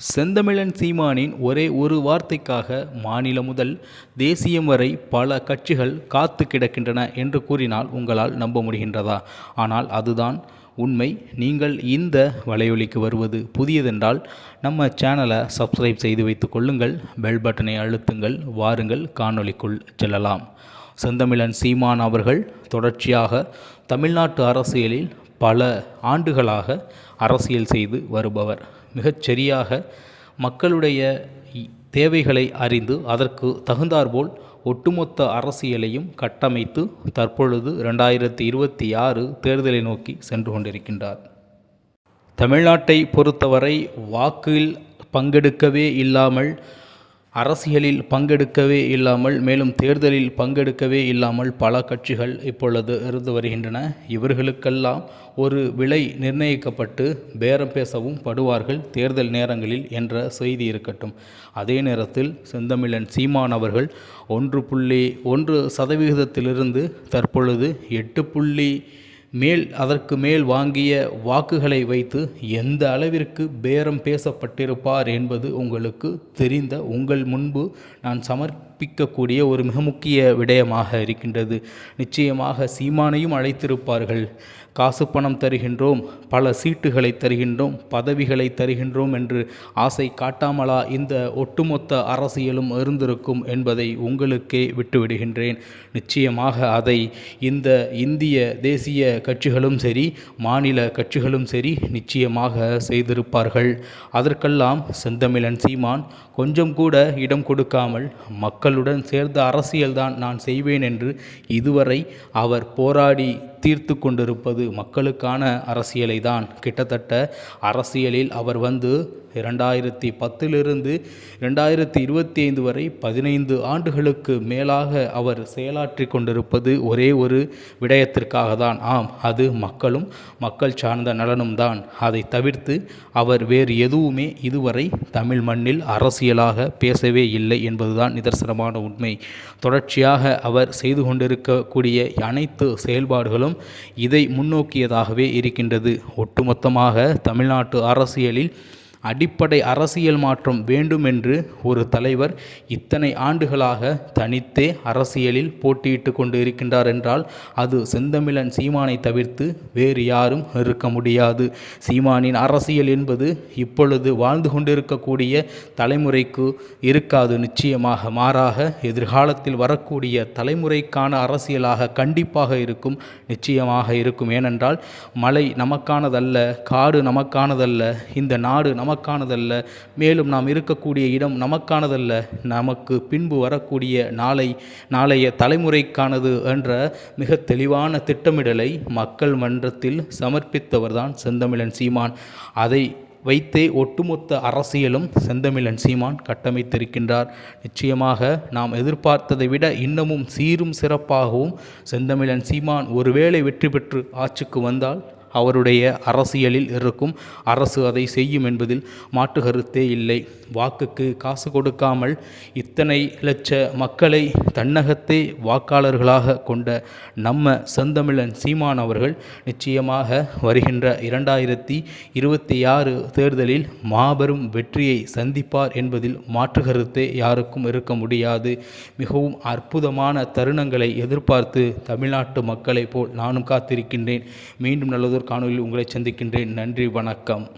செந்தமிழன் சீமானின் ஒரே ஒரு வார்த்தைக்காக மாநிலம் முதல் தேசியம் வரை பல கட்சிகள் காத்து கிடக்கின்றன என்று கூறினால் உங்களால் நம்ப முடிகின்றதா? ஆனால் அதுதான் உண்மை. நீங்கள் இந்த வலையொலிக்கு வருவது புதியதென்றால் நம்ம சேனலை சப்ஸ்கிரைப் செய்து வைத்து கொள்ளுங்கள் பெல் பட்டனை அழுத்துங்கள் வாருங்கள் காணொளிக்குள் செல்லலாம். செந்தமிழன் சீமான் அவர்கள் தொடர்ச்சியாக தமிழ்நாட்டு அரசியலில் பல ஆண்டுகளாக அரசியல் செய்து வருபவர். மிகச்சரியாக மக்களுடைய தேவைகளை அறிந்து அதற்கு தகுந்தாற்போல் ஒட்டுமொத்த அரசியலையும் கட்டமைத்து தற்பொழுது ரெண்டாயிரத்தி இருபத்தி ஆறு தேர்தலை நோக்கி சென்று கொண்டிருக்கின்றார். தமிழ்நாட்டை பொறுத்தவரை வாக்கில் பங்கெடுக்கவே இல்லாமல் அரசியலில் பங்கெடுக்கவே இல்லாமல் மேலும் தேர்தலில் பங்கெடுக்கவே இல்லாமல் பல கட்சிகள் இப்பொழுது இருந்து வருகின்றன. இவர்களுக்கெல்லாம் ஒரு விலை நிர்ணயிக்கப்பட்டு பேரம் பேசவும் படுவார்கள் தேர்தல் நேரங்களில் என்ற செய்தி இருக்கட்டும். அதே நேரத்தில் செந்தமிழன் சீமான் அவர்கள் ஒன்று புள்ளி ஒன்று சதவிகிதத்திலிருந்து தற்பொழுது எட்டு புள்ளி மேல் அதற்கு மேல் வாங்கிய வாக்குகளை வைத்து எந்த அளவிற்கு பேரம் பேசப்பட்டிருப்பார் என்பது உங்களுக்கு தெரிந்த உங்கள் முன்பு நான் சமர் கற்பிக்கக்கூடிய ஒரு மிக முக்கிய விடயமாக இருக்கின்றது. நிச்சயமாக சீமானையும் அழைத்திருப்பார்கள். காசு பணம் தருகின்றோம் பல சீட்டுகளை தருகின்றோம் பதவிகளை தருகின்றோம் என்று ஆசை காட்டாமலா இந்த ஒட்டுமொத்த அரசியலும் இருந்திருக்கும் என்பதை உங்களுக்கே விட்டுவிடுகின்றேன். நிச்சயமாக அதை இந்த இந்திய தேசிய கட்சிகளும் சரி மாநில கட்சிகளும் சரி நிச்சயமாக செய்திருப்பார்கள். அதற்கெல்லாம் செந்தமிழன் சீமான் கொஞ்சம் கூட இடம் கொடுக்காமல் மக்களுடன் சேர்ந்த அரசியல்தான் நான் செய்வேன் என்று இதுவரை அவர் போராடி தீர்த்து கொண்டிருப்பது மக்களுக்கான அரசியலை தான் கிட்டத்தட்ட அரசியலில் அவர் வந்து இரண்டாயிரத்தி பத்திலிருந்து ரெண்டாயிரத்தி இருபத்தி ஐந்து வரை பதினைந்து ஆண்டுகளுக்கு மேலாக அவர் செயலாற்றி கொண்டிருப்பது ஒரே ஒரு விடயத்திற்காக தான் ஆம் அது மக்களும் மக்கள் சார்ந்த நலனும் தான். அதை தவிர்த்து அவர் வேறு எதுவுமே இதுவரை தமிழ் மண்ணில் அரசியலாக பேசவே இல்லை என்பதுதான் நிதர்சனமான உண்மை. தொடர்ச்சியாக அவர் செய்து கொண்டிருக்கக்கூடிய அனைத்து செயல்பாடுகளும் இதை முன்னோக்கியதாகவே இருக்கின்றது. ஒட்டுமொத்தமாக தமிழ்நாட்டு அரசியலில் அடிப்படை அரசியல் மாற்றம் வேண்டுமென்று ஒரு தலைவர் இத்தனை ஆண்டுகளாக தனித்தே அரசியலில் போட்டியிட்டு கொண்டு இருக்கின்றார் என்றால் அது செந்தமிழன் சீமானை தவிர்த்து வேறு யாரும் இருக்க முடியாது. சீமானின் அரசியல் என்பது இப்பொழுது வாழ்ந்து கொண்டிருக்கக்கூடிய தலைமுறைக்கு இருக்காது. நிச்சயமாக மாறாக எதிர்காலத்தில் வரக்கூடிய தலைமுறைக்கான அரசியலாக கண்டிப்பாக இருக்கும் நிச்சயமாக இருக்கும். ஏனென்றால் மலை நமக்கானதல்ல காடு நமக்கானதல்ல இந்த நாடு நமக்கு நமக்கானதல்ல. மேலும் நாம் இருக்கக்கூடிய இடம் நமக்கானதல்ல. நமக்கு பின்பு வரக்கூடிய நாளை நாளைய தலைமுறைக்கானது என்ற மிக தெளிவான திட்டமிடலை மக்கள் மன்றத்தில் சமர்ப்பித்தவர்தான் செந்தமிழன் சீமான். அதை வைத்தே ஒட்டுமொத்த அரசியலும் செந்தமிழன் சீமான் கட்டமைத்திருக்கின்றார். நிச்சயமாக நாம் எதிர்பார்த்ததை விட இன்னமும் சீரும் சிறப்பாகவும் செந்தமிழன் சீமான் ஒருவேளை வெற்றி பெற்று ஆட்சிக்கு வந்தால் அவருடைய அரசியலில் இருக்கும் அரசு அதை செய்யும் என்பதில் மாற்று கருத்தே இல்லை. வாக்குக்கு காசு கொடுக்காமல் இத்தனை லட்ச மக்களை தன்னகத்தே வாக்காளர்களாக கொண்ட நம்ம செந்தமிழன் சீமான் அவர்கள் நிச்சயமாக வருகின்ற இரண்டாயிரத்தி இருபத்தி ஆறு தேர்தலில் மாபெரும் வெற்றியை சந்திப்பார் என்பதில் மாற்று கருத்தே யாருக்கும் இருக்க முடியாது. மிகவும் அற்புதமான தருணங்களை எதிர்பார்த்து தமிழ்நாட்டு மக்களைப் போல் நானும் காத்திருக்கின்றேன். மீண்டும் நல்லதொரு காணொலியில் உங்களை சந்திக்கின்றேன். நன்றி வணக்கம்.